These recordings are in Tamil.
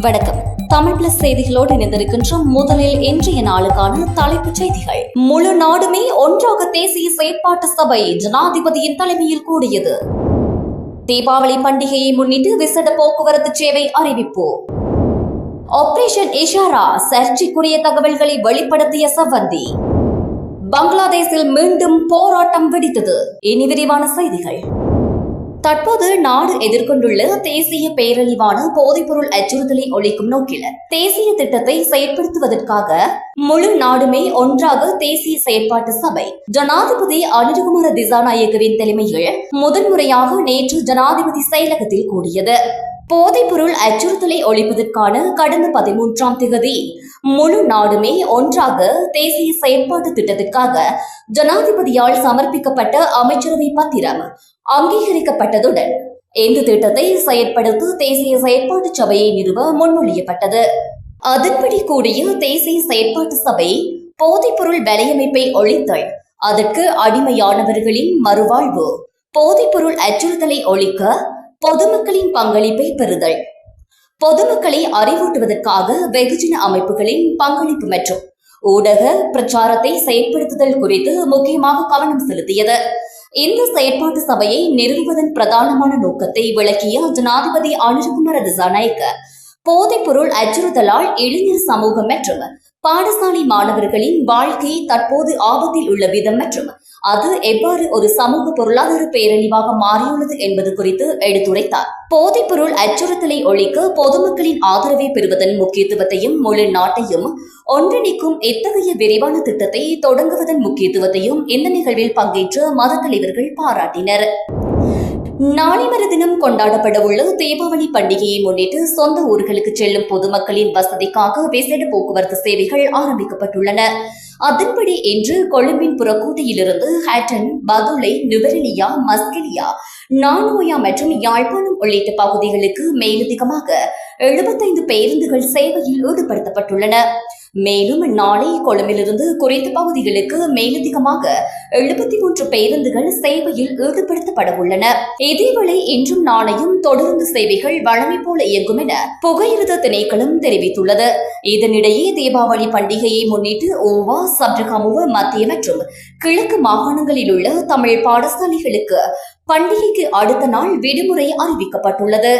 வணக்கம். தமிழ் பிளஸ் செய்திகளோடு இணைந்திருக்கின்ற முதலில் இன்றைய நாளுக்கான தலைப்புச் செய்திகள். முழு நாடுமே ஒன்றாக தேசிய செயற்பாட்டு சபை ஜனாதிபதியின் தலைமையில் கூடியது. தீபாவளி பண்டிகையை முன்னிட்டு விசேட போக்குவரத்து சேவை அறிவிப்பு ஆபரேஷன் இஷாரா சர்ச்சைக்குரிய தகவல்களை வெளிப்படுத்திய சவந்தி. பங்களாதேஷில் மீண்டும் போராட்டம் வெடித்தது. இனி விரிவான செய்திகள். தற்போது நாடு எதிர்கொண்டுள்ள தேசிய பேரழிவான போதைப்பொருள் அச்சுறுத்தலை ஒழிக்கும் நோக்கில் தேசிய திட்டத்தை செயற்படுத்துவதற்காக முழு நாடுமே ஒன்றாக தேசிய செயற்பாட்டு சபை ஜனாதிபதி அனுருகுமார திசாநாயகவின் தலைமையில் முதன்முறையாக நேற்று ஜனாதிபதி செயலகத்தில் கூடியது. போதைப்பொருள் அச்சுறுத்தலை ஒழிப்பதற்கான கடந்த பதிமூன்றாம் திகதி. முழு நாடுமே ஒன்றாக தேசிய செயற்பாட்டு திட்டத்திற்காக ஜனாதிபதியால் சமர்ப்பிக்கப்பட்ட அமைச்சரவை பத்திரம் அங்கீகரிக்கப்பட்டதுடன் இந்த திட்டத்தை செயற்படுத்த தேசிய செயற்பாட்டு சபையை நிறுவ முன்மொழியப்பட்டது. அதன்படி கூடிய தேசிய செயற்பாட்டு சபை போதைப்பொருள் வலையமைப்பை ஒழித்தல் அதற்கு அடிமையானவர்களின் மறுவாழ்வு போதைப்பொருள் அச்சுறுத்தலை ஒழிக்க பொதுமக்களின் பங்களிப்பை பெறுதல். பொதுமக்களை அறிவூட்டுவதற்காக வெகுஜன அமைப்புகளின் பங்களிப்பு மற்றும் ஊடக பிரச்சாரத்தை செயற்படுத்துதல் குறித்து முக்கியமாக கவனம் செலுத்தியது. இந்த செயற்பாட்டு சபையை நிறுவுவதன் பிரதானமான நோக்கத்தை விளக்கிய ஜனாதிபதி அனுஜகுமார திசாநாயக்க போதைப்பொருள் அச்சுறுத்தலால் இளைஞர் சமூகம் மற்றும் பாடசாலை மாணவர்களின் வாழ்க்கை தற்போது ஆபத்தில் உள்ள விதம் மற்றும் அது எவ்வாறு ஒரு சமூக பொருளாதார பேரழிவாக மாறியுள்ளது என்பது குறித்து எடுத்துரைத்தார். போதைப்பொருள் அச்சுறுத்தலை ஒழிக்க பொதுமக்களின் ஆதரவை பெறுவதன் முக்கியத்துவத்தையும் முழு நாட்டையும் ஒன்றிணைக்கும் இத்தகைய விரைவான திட்டத்தை தொடங்குவதன் முக்கியத்துவத்தையும் இந்த நிகழ்வில் பங்கேற்ற மத தலைவர்கள் பாராட்டினர். நாளை மறுதினம் கொண்டாடப்பட உள்ள தீபாவளி பண்டிகையை முன்னிட்டு சொந்த ஊர்களுக்கு செல்லும் பொதுமக்களின் வசதிக்காக விசேட போக்குவரத்து சேவைகள் ஆரம்பிக்கப்பட்டுள்ளன. அதன்படி இன்று கொழும்பின் புறக்கோட்டையிலிருந்து ஹேட்டன் பதுளை நுவரெலியா மஸ்கெலியா நானோயா மற்றும் யாழ்ப்பாணம் உள்ளிட்ட பகுதிகளுக்கு மேலதிகமாக எழுபத்தைந்து பேருந்துகள் சேவையில் ஈடுபடுத்தப்பட்டுள்ளன. மேலும் நாளை கொழும்பிலிருந்து குறைந்த பகுதிகளுக்கு மேலதிகமாக எழுபத்தி மூன்று பேருந்துகள் சேவையில் ஈடுபடுத்தப்பட உள்ளன இதேவேளை இன்றும் நாளையும் தொடர்ந்து சேவைகள் வழமை போல இயங்கும் என புகையிரத திணைக்களம் தெரிவித்துள்ளது. இதனிடையே தீபாவளி பண்டிகையை முன்னிட்டு ஓவா சப்ரகமுவ மத்திய மற்றும் கிழக்கு மாகாணங்களில் உள்ள தமிழ் பாடசாலைகளுக்கு பண்டிகைக்கு அடுத்த நாள் விடுமுறை அறிவிக்கப்பட்டுள்ளது.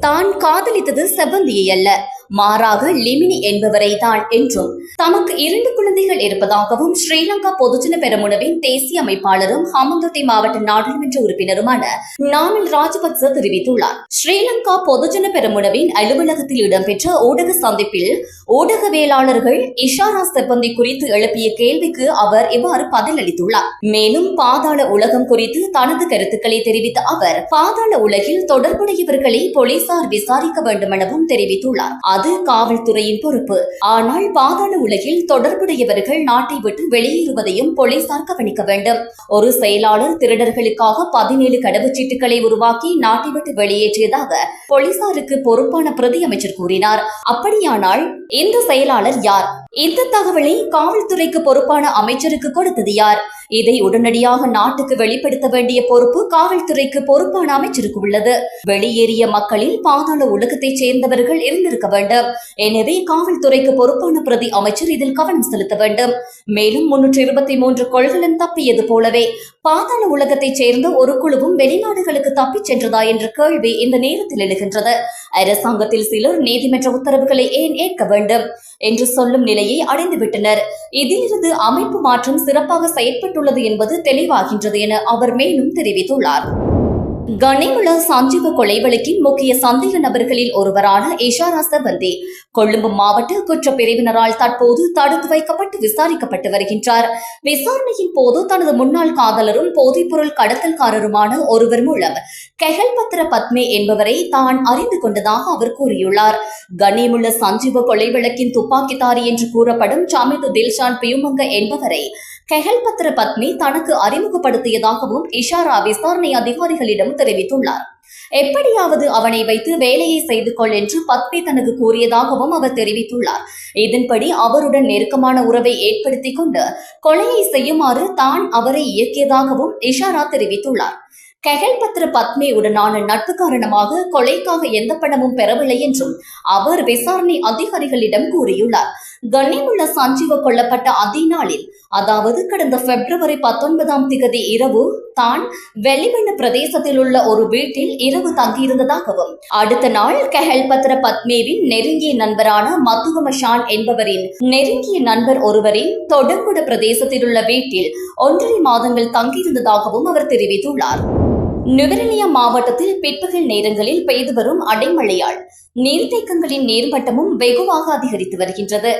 தான் காதலித்தது செவ்வந்தியை அல்ல மாறாக லிமினி என்பவரை தான் என்றும். தமக்கு இரண்டு குழந்தைகள் இருப்பதாகவும் ஸ்ரீலங்கா பொதுஜன பெரமுனவின் தேசிய அமைப்பாளரும் ஹாமந்தோட்டை மாவட்ட நாடாளுமன்ற உறுப்பினருமான நாமில் ராஜபக்ச தெரிவித்துள்ளார். ஸ்ரீலங்கா பொதுஜன பெரமுனவின் அலுவலகத்தில் இடம்பெற்ற ஊடக சந்திப்பில் ஊடகவியலாளர்கள் இஷாரா செப்பந்தி குறித்து எழுப்பிய கேள்விக்கு அவர் இவ்வாறு பதிலளித்துள்ளார். மேலும் பாதாள உலகம் குறித்து தனது கருத்துக்களை தெரிவித்த அவர் பாதாள உலகில் தொடர்புடையவர்களை போலீசார் விசாரிக்க வேண்டும் எனவும் தெரிவித்துள்ளார். அது காவல்துறையின் பொறுப்பு. ஆனால் பாதாள உலகில் தொடர்புடையவர்கள் நாட்டை விட்டு வெளியேறுவதையும் போலீசார் கவனிக்க வேண்டும். ஒரு செயலாளர் திருடர்களுக்காக பதினேழு கடவுச்சீட்டுகளை உருவாக்கி நாட்டை விட்டு வெளியேற்றியதாக போலீசாருக்கு பொறுப்பான பிரதி அமைச்சர் கூறினார். அப்படியானால் இந்த செயலாளர் யார்? இந்த தகவலை காவல்துறைக்கு பொறுப்பான அமைச்சருக்கு கொடுத்தது யார்? இதை உடனடியாக நாட்டுக்கு வெளிப்படுத்த வேண்டிய பொறுப்பு காவல்துறைக்கு பொறுப்பான அமைச்சருக்கு உள்ளது. வெளியேறிய மக்களில் பாதாள உலகத்தைச் சேர்ந்தவர்கள் இருந்திருக்க வேண்டும். எனவே காவல்துறைக்கு பொறுப்பான பிரதி அமைச்சர் இதில் கவனம் செலுத்த வேண்டும். மேலும் முன்னூற்றி இருபத்தி மூன்று கொள்கலன் தப்பியது போலவே பாதாள உலகத்தைச் சேர்ந்த ஒரு குழுவும் வெளிநாடுகளுக்கு தப்பிச் சென்றதா என்ற கேள்வி இந்த நேரத்தில் எழுகின்றது. அரசாங்கத்தில் சிலர் நீதிமன்ற உத்தரவுகளை ஏன் ஏற்க வேண்டும்? என்று சொல்லும் நிலை நிலையை அடைந்துவிட்டனர். இதிலிருந்து அமைப்பு மாற்றம் சிறப்பாக செயற்பட்டுள்ளது என்பது தெளிவாகின்றது என அவர் மேலும் தெரிவித்துள்ளார். கனிமுல சஞ்சீவ கொலை வழக்கின் முக்கிய சந்தேக நபர்களில் ஒருவரான இஷாரா செவந்தி கொழும்பு மாவட்ட குற்றப் பிரிவினரால் தற்போது தடுத்து வைக்கப்பட்டு விசாரிக்கப்பட்டு வருகின்றார். விசாரணையின் போது தனது முன்னாள் காதலரும் போதைப்பொருள் கடத்தல்காரருமான ஒருவர் மூலம் கெஹல்பத்ர பத்மே என்பவரை தான் அறிந்து கொண்டதாக அவர் கூறியுள்ளார். கனிமுள்ள சஞ்சீவ கொலை வழக்கின் துப்பாக்கிதாரி என்று கூறப்படும் சாமிது தில்ஷான் பியுமங்க என்பவரை கெஹல் பத்திர பத்மி தனக்கு அறிமுகப்படுத்தியதாகவும் இஷாரா விசாரணை அதிகாரிகளிடம் தெரிவித்துள்ளார். எப்படியாவது அவனை வைத்து வேலையை செய்து கொள் என்று பத்மி தனக்கு கூறியதாகவும் அவர் தெரிவித்துள்ளார். இதன்படி அவருடன் நெருக்கமான உறவை ஏற்படுத்திக் கொண்டு கொலையை செய்யுமாறு தான் அவரை இயக்கியதாகவும் இஷாரா தெரிவித்துள்ளார். கெகல்பத்ர பத்மே உடனான நட்பு காரணமாக கொலைக்காக எந்த பணமும் பெறவில்லை என்றும் அவர் விசாரணை அதிகாரிகளிடம் கூறியுள்ளார். கண்ணியமுள்ள சஞ்சீவ கொல்லப்பட்ட அதே நாளில் அதாவது கடந்த பிப்ரவரி பத்தொன்பதாம் திகதி இரவு தான் வெளிவண்ண பிரதேசத்தில் உள்ள ஒரு வீட்டில் இரவு தங்கியிருந்ததாகவும் அடுத்த நாள் கெஹல்பத்ர பத்மேவின் நெருங்கிய நண்பரான மத்துகமஷான் என்பவரின் நெருங்கிய நண்பர் ஒருவரின் தொடங்குட பிரதேசத்தில் உள்ள வீட்டில் ஒன்றரை மாதங்கள் தங்கியிருந்ததாகவும் அவர் தெரிவித்துள்ளார். நுவரெலியா மாவட்டத்தில் பிற்பகல் நேரங்களில் பெய்து வரும் அடைமழையால் நீர்த்தேக்கங்களின் நீர்மட்டமும் வெகுவாக அதிகரித்து வருகின்றது.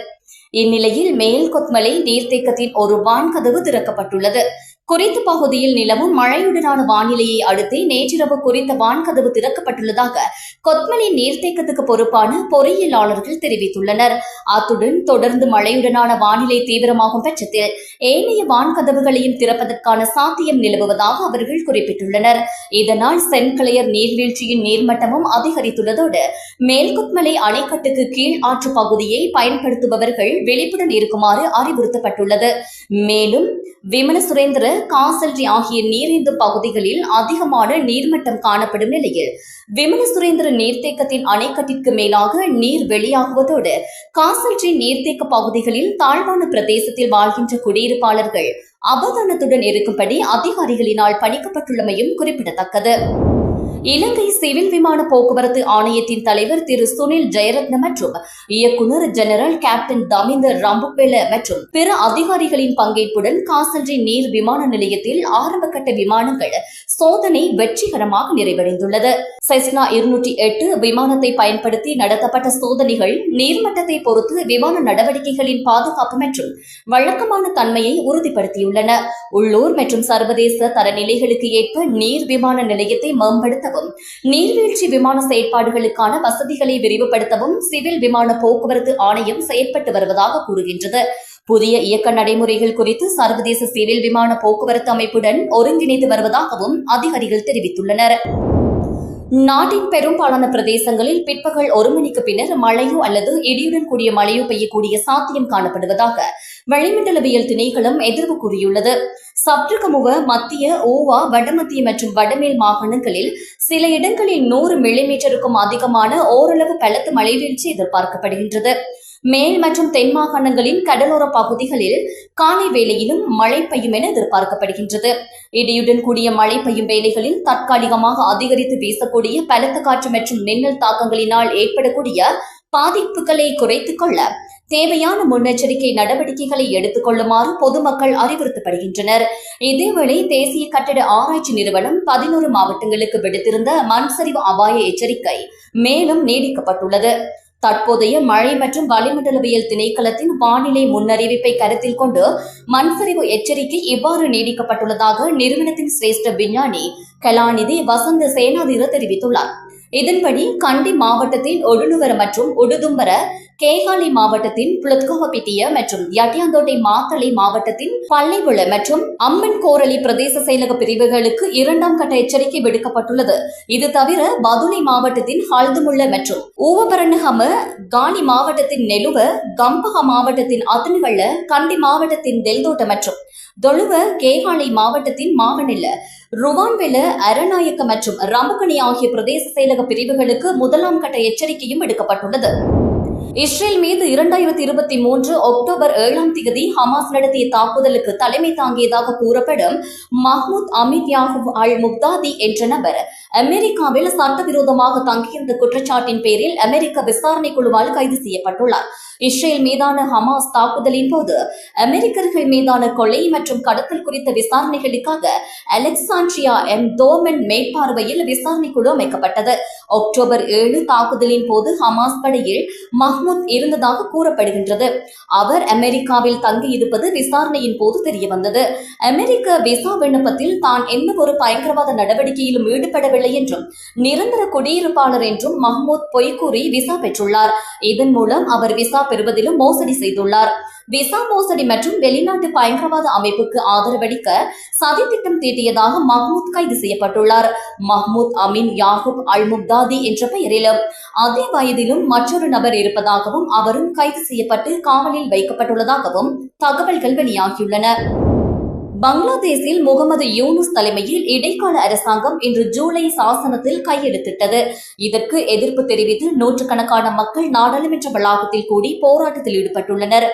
இந்நிலையில் மேல் கொத்மலை நீர்த்தேக்கத்தின் ஒரு வான்கதவு திறக்கப்பட்டுள்ளது. குறித்த பகுதியில் நிலவும் மழையுடனான வானிலையை அடுத்தே நேற்றிரவு குறித்த வான்கதவு திறக்கப்பட்டுள்ளதாக கொத்மலை நீர்த்தேக்கத்துக்கு பொறுப்பான பொறியியலாளர்கள் தெரிவித்துள்ளனர். அத்துடன் தொடர்ந்து மழையுடனான வானிலை தீவிரமாகும் பட்சத்தில் ஏனைய வான்கதவுகளையும் திறப்பதற்கான சாத்தியம் நிலவுவதாக அவர்கள் குறிப்பிட்டுள்ளனர். இதனால் சென்கிளையர் நீர்வீழ்ச்சியின் நீர்மட்டமும் அதிகரித்துள்ளதோடு மேல்கொத்மலை அணைக்கட்டுக்கு கீழ் ஆற்று பகுதியை பயன்படுத்துபவர்கள் விழிப்புடன் இருக்குமாறு அறிவுறுத்தப்பட்டுள்ளது. மேலும் விமல சுரேந்திர காசல்ரி ஆகிய நீரிந்து பகுதிகளில் அதிகமான நீர்மட்டம் காணப்படும் நிலையில் விமல சுரேந்திர நீர்த்தேக்கத்தின் அணைக்கட்டிற்கு மேலாக நீர் வெளியாகுவதோடு காசல்ரி நீர்த்தேக்க பகுதிகளில் தாழ்வான பிரதேசத்தில் வாழ்கின்ற குடியிருப்பாளர்கள் அவதானத்துடன் இருக்கும்படி அதிகாரிகளினால் பணிக்கப்பட்டுள்ளமையும் குறிப்பிடத்தக்கது. இலங்கை சிவில் விமான போக்குவரத்து ஆணையத்தின் தலைவர் திரு சுனில் ஜெயரத்ன மற்றும் இயக்குநர் ஜெனரல் கேப்டன் தமிந்தர் ரம்புக்வெல மற்றும் பிற அதிகாரிகளின் பங்கேற்புடன் காசல்ரி நீர் விமான நிலையத்தில் ஆரம்பகட்ட விமானங்கள் சோதனை வெற்றிகரமாக நிறைவடைந்துள்ளது. செஸ்னா இருநூற்றி எட்டு விமானத்தை பயன்படுத்தி நடத்தப்பட்ட சோதனைகள் நீர்மட்டத்தை பொறுத்து விமான நடவடிக்கைகளின் பாதுகாப்பு மற்றும் வழக்கமான தன்மையை உறுதிப்படுத்தியுள்ளன. உள்ளூர் மற்றும் சர்வதேச தரநிலைகளுக்கு ஏற்ப நீர் விமான நிலையத்தை மேம்படுத்த மேம்படுத்தவும் நீர்வீழ்ச்சி விமான செயற்பாடுகளுக்கான வசதிகளை விரிவுபடுத்தவும் சிவில் விமான போக்குவரத்து ஆணையம் செயற்பட்டு வருவதாக கூறுகின்றது. புதிய இயக்க நடைமுறைகள் குறித்து சர்வதேச சிவில் விமான போக்குவரத்து அமைப்புடன் ஒருங்கிணைத்து வருவதாகவும் அதிகாரிகள் தெரிவித்துள்ளனர். நாட்டின் பெரும்பாலான பிரதேசங்களில் பிற்பகல் ஒரு மணிக்கு பின்னர் மழையோ அல்லது இடியுடன் கூடிய மழையோ பெய்யக்கூடிய சாத்தியம் காணப்படுவதாக வளிமண்டலவியல் திணைக்களம் எதிர்வு கூறியுள்ளது. சப்ரகமுவ மத்திய ஓவா வடமத்திய மற்றும் வடமேல் மாகாணங்களில் சில இடங்களில் நூறு மில்லிமீட்டருக்கும் அதிகமான ஓரளவு பலத்த மழை வீழ்ச்சி எதிர்பார்க்கப்படுகின்றது. மேல் மற்றும் தென் மாகாணங்களின் கடலோர பகுதிகளில் காலை வேளையிலும் மழை பெய்யும் என எதிர்பார்க்கப்படுகின்றது. இடியுடன் கூடிய மழை பெய்யும் வேளைகளில் தற்காலிகமாக அதிகரித்து வீசக்கூடிய பலத்த காற்று மற்றும் மின்னல் தாக்கங்களினால் ஏற்படக்கூடிய பாதிப்புகளை குறைத்துக் கொள்ள தேவையான முன்னெச்சரிக்கை நடவடிக்கைகளை எடுத்துக் கொள்ளுமாறு பொதுமக்கள் அறிவுறுத்தப்படுகின்றனர். இதேவேளை தேசிய கட்டட ஆராய்ச்சி நிறுவனம் பதினோரு மாவட்டங்களுக்கு விடுத்திருந்த மண்சரிவு அபாய எச்சரிக்கை மேலும் நீடிக்கப்பட்டுள்ளது. தற்போதைய மழை மற்றும் வளிமண்டலவியல் திணைக்களத்தின் வானிலை முன்னறிவிப்பை கருத்தில் கொண்டு மண்சரிவு எச்சரிக்கை இவ்வாறு நீடிக்கப்பட்டுள்ளதாக நிறுவனத்தின் சிரேஷ்ட விஞ்ஞானி கலாநிதி வசந்த சேனாதீர தெரிவித்துள்ளார். இதன்படி கண்டி மாவட்டத்தின் ஒடுநுவர மற்றும் உடுதும்பர கேகாலி மாவட்டத்தின் புலத்கோகப்பிட்டிய மற்றும் யட்டியாந்தோட்டை மாத்தளை மாவட்டத்தின் பள்ளிவுள மற்றும் அம்மன் கோரளி பிரதேச செயலக பிரிவுகளுக்கு இரண்டாம் கட்ட எச்சரிக்கை விடுக்கப்பட்டுள்ளது. இது தவிர பதுளை மாவட்டத்தின் ஹல்துமுள்ள மற்றும் ஊவபரணஹம காணி மாவட்டத்தின் நெலுவ கம்பஹ மாவட்டத்தின் அத்தனிவள்ள கண்டி மாவட்டத்தின் தெல்தோட்ட மற்றும் தொழுவ கேகாலை மாவட்டத்தின் மாவனில்ல ருவான்வெல அரநாயக்க மற்றும் ரமுகணி ஆகிய பிரதேச செயலக பிரிவுகளுக்கு முதலாம் கட்ட எச்சரிக்கையும் எடுக்கப்பட்டுள்ளது இஸ்ரேல் மீது இரண்டாயிரத்தி இருபத்தி மூன்று அக்டோபர் ஏழாம் தேதி ஹமாஸ் நடத்திய தாக்குதலுக்கு தலைமை தாங்கியதாக கூறப்படும் மஹ்மூத் அமித் யாஹூப் அல் முக்தாதி என்ற நபர் அமெரிக்காவில் சட்டவிரோதமாக தங்கியிருந்த குற்றச்சாட்டின் பேரில் அமெரிக்க விசாரணை குழுவால் கைது செய்யப்பட்டுள்ளார். இஸ்ரேல் மீதான ஹமாஸ் தாக்குதலின் போது அமெரிக்கர்கள் மீதான கொலை மற்றும் கடத்தல் குறித்த விசாரணைகளுக்காக அலெக்சாண்ட்ரியா எம் தோமன் மேற்பார்வையில் விசாரணை குழு அமைக்கப்பட்டது. அக்டோபர் ஏழு தாக்குதலின் போது ஹமாஸ் படையில் மஹ்மூத் இருந்ததாக கூறப்படுகின்றது. அவர் அமெரிக்காவில் தங்கி இருப்பது விசாரணையின் போது தெரியவந்தது. அமெரிக்க விசா விண்ணப்பத்தில் தான் எந்த ஒரு பயங்கரவாத நடவடிக்கையிலும் ஈடுபடவில்லை என்றும் நிரந்தர குடியிருப்பாளர் என்றும் மஹ்மூத் பொய்கூறி விசா பெற்றுள்ளார். இதன் மூலம் அவர் விசா பெறுவதிலும் மோசடி செய்துள்ளார். விசா மோசடி மற்றும் வெளிநாட்டு பயங்கரவாத அமைப்புக்கு ஆதரவளிக்க சதித்திட்டம் தீட்டியதாக மஹ்மூத் கைது செய்யப்பட்டுள்ளார். Mahmood Amin Yaqub Al Muktadi என்ற பெயரிலும் அதே வயதிலும் மற்றொரு நபர் இருப்பதாகவும் அவரும் கைது செய்யப்பட்டு காவலில் வைக்கப்பட்டுள்ளதாகவும் தகவல்கள் வெளியாகியுள்ளன. பங்களாதேஷில் முகமது யூனுஸ் தலைமையில் இடைக்கால அரசாங்கம் இன்று ஜூலை சாசனத்தில் கையெழுத்திட்டது. இதற்கு எதிர்ப்பு தெரிவித்து நூற்றுக்கணக்கான மக்கள் நாடாளுமன்ற வளாகத்தில் கூடி போராட்டத்தில் ஈடுபட்டுள்ளனர்.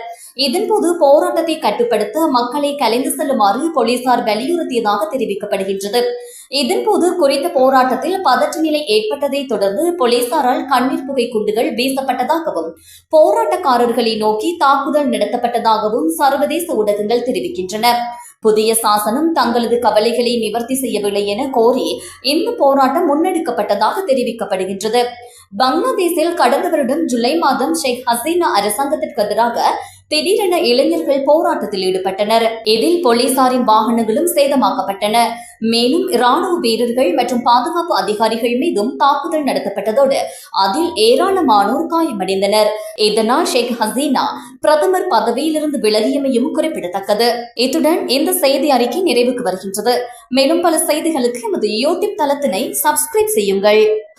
இதன்போது போராட்டத்தை கட்டுப்படுத்த மக்களை கலைந்து செல்லுமாறு போலீசார் வலியுறுத்தியதாக தெரிவிக்கப்படுகின்றது. இதன்போது குறித்த போராட்டத்தில் பதற்ற நிலை ஏற்பட்டதை தொடர்ந்து போலீசாரால் கண்ணீர் புகை குண்டுகள் வீசப்பட்டதாகவும் போராட்டக்காரர்களை நோக்கி தாக்குதல் நடத்தப்பட்டதாகவும் சர்வதேச ஊடகங்கள் தெரிவிக்கின்றன. புதிய சாசனம் தங்களது கவலைகளை நிவர்த்தி செய்யவில்லை என கோரி இந்த போராட்டம் முன்னெடுக்கப்பட்டதாக தெரிவிக்கப்படுகின்றது. பங்களாதேஷில் கடந்த வருடம் ஜூலை மாதம் ஷேக் ஹசீனா அரசாங்கத்திற்கு எதிராக திடீரென இளைஞர்கள் போராட்டத்தில் ஈடுபட்டனர். இதில் போலீசாரின் வாகனங்களும் சேதமாக்கப்பட்டன. மேலும் ராணுவ வீரர்கள் மற்றும் பாதுகாப்பு அதிகாரிகள் மீதும் தாக்குதல் நடத்தப்பட்டதோடு அதில் ஏராளமானோர் காயமடைந்தனர். இதனால் ஷேக் ஹசீனா பிரதமர் பதவியிலிருந்து விலகியமையும் குறிப்பிடத்தக்கது. இத்துடன் இந்த செய்தி அறிக்கை நிறைவுக்கு வருகின்றது. மேலும் பல செய்திகளுக்கு எமது யூடியூப் தளத்தினை சப்ஸ்கிரைப் செய்யுங்கள்.